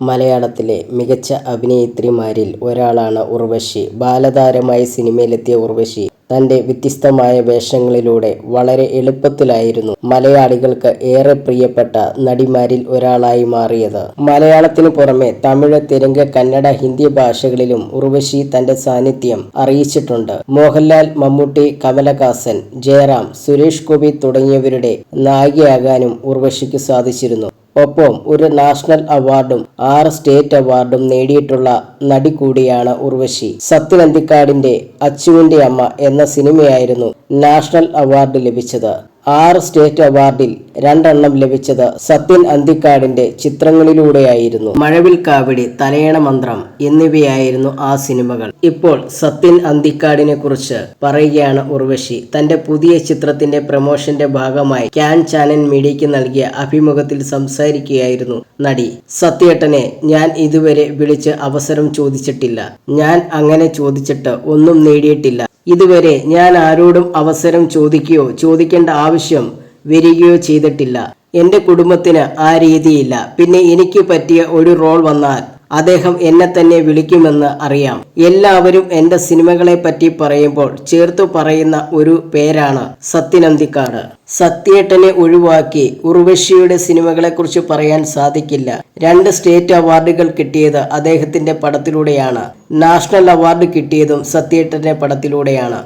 മലയാളത്തിലെ മികച്ച അഭിനേത്രിമാരിൽ ഒരാളാണ് ഉർവശി. ബാലതാരമായി സിനിമയിലെത്തിയ ഉർവശി തന്റെ വ്യത്യസ്തമായ വേഷങ്ങളിലൂടെ വളരെ എളുപ്പത്തിലായിരുന്നു മലയാളികൾക്ക് ഏറെ പ്രിയപ്പെട്ട നടിമാരിൽ ഒരാളായി മാറിയത്. മലയാളത്തിനു പുറമെ തമിഴ്, തെലുങ്ക്, കന്നഡ, ഹിന്ദി ഭാഷകളിലും ഉർവശി തന്റെ സാന്നിധ്യം അറിയിച്ചിട്ടുണ്ട്. മോഹൻലാൽ, മമ്മൂട്ടി, കമലഹാസൻ, ജയറാം, സുരേഷ് ഗോപി തുടങ്ങിയവരുടെ നായികയാകാനും ഉർവശിക്ക് സാധിച്ചിരുന്നു. ഒപ്പം ഒരു നാഷണൽ അവാർഡും ആറ് സ്റ്റേറ്റ് അവാർഡും നേടിയിട്ടുള്ള നടി കൂടിയാണ് ഉർവശി. സത്യൻ അന്തിക്കാടിന്റെ അച്ചുവിന്റെ അമ്മ എന്ന സിനിമയായിരുന്നു നാഷണൽ അവാർഡ് ലഭിച്ചത്. ആറ് സ്റ്റേറ്റ് അവാർഡിൽ രണ്ടെണ്ണം ലഭിച്ചത് സത്യൻ അന്തിക്കാടിന്റെ ചിത്രങ്ങളിലൂടെയായിരുന്നു. മഴവിൽ കാവിടി തലയണ മന്ത്രം എന്നിവയായിരുന്നു ആ സിനിമകൾ. ഇപ്പോൾ സത്യൻ അന്തിക്കാടിനെ കുറിച്ച് പറയുകയാണ് ഉർവശി. തന്റെ പുതിയ ചിത്രത്തിന്റെ പ്രമോഷന്റെ ഭാഗമായി ക്യാൻ ചാനൽ മീഡിയയ്ക്ക് നൽകിയ അഭിമുഖത്തിൽ സംസാരിക്കുകയായിരുന്നു നടി. സത്യേട്ടനെ ഞാൻ ഇതുവരെ വിളിച്ച് അവസരം ചോദിച്ചിട്ടില്ല. ഞാൻ അങ്ങനെ ചോദിച്ചിട്ട് ഒന്നും നേടിയിട്ടില്ല. ഇതുവരെ ഞാൻ ആരോടും അവസരം ചോദിക്കുകയോ ചോദിക്കേണ്ട ആവശ്യം വരികയോ ചെയ്തിട്ടില്ല. എന്റെ കുടുംബത്തിന് ആ രീതിയില്ല. പിന്നെ എനിക്ക് പറ്റിയ ഒരു റോൾ വന്നാൽ അദ്ദേഹം എന്നെ തന്നെ വിളിക്കുമെന്ന് അറിയാം. എല്ലാവരും എന്റെ സിനിമകളെപ്പറ്റി പറയുമ്പോൾ ചേർത്തു പറയുന്ന ഒരു പേരാണ് സത്യനന്ദിക്കാട് സത്യേട്ടനെ ഒഴിവാക്കി ഉർവശിയുടെ സിനിമകളെക്കുറിച്ച് പറയാൻ സാധിക്കില്ല. രണ്ട് സ്റ്റേറ്റ് അവാർഡുകൾ കിട്ടിയത് അദ്ദേഹത്തിന്റെ പടത്തിലൂടെയാണ്. നാഷണൽ അവാർഡ് കിട്ടിയതും സത്യേട്ടന്റെ പടത്തിലൂടെയാണ്.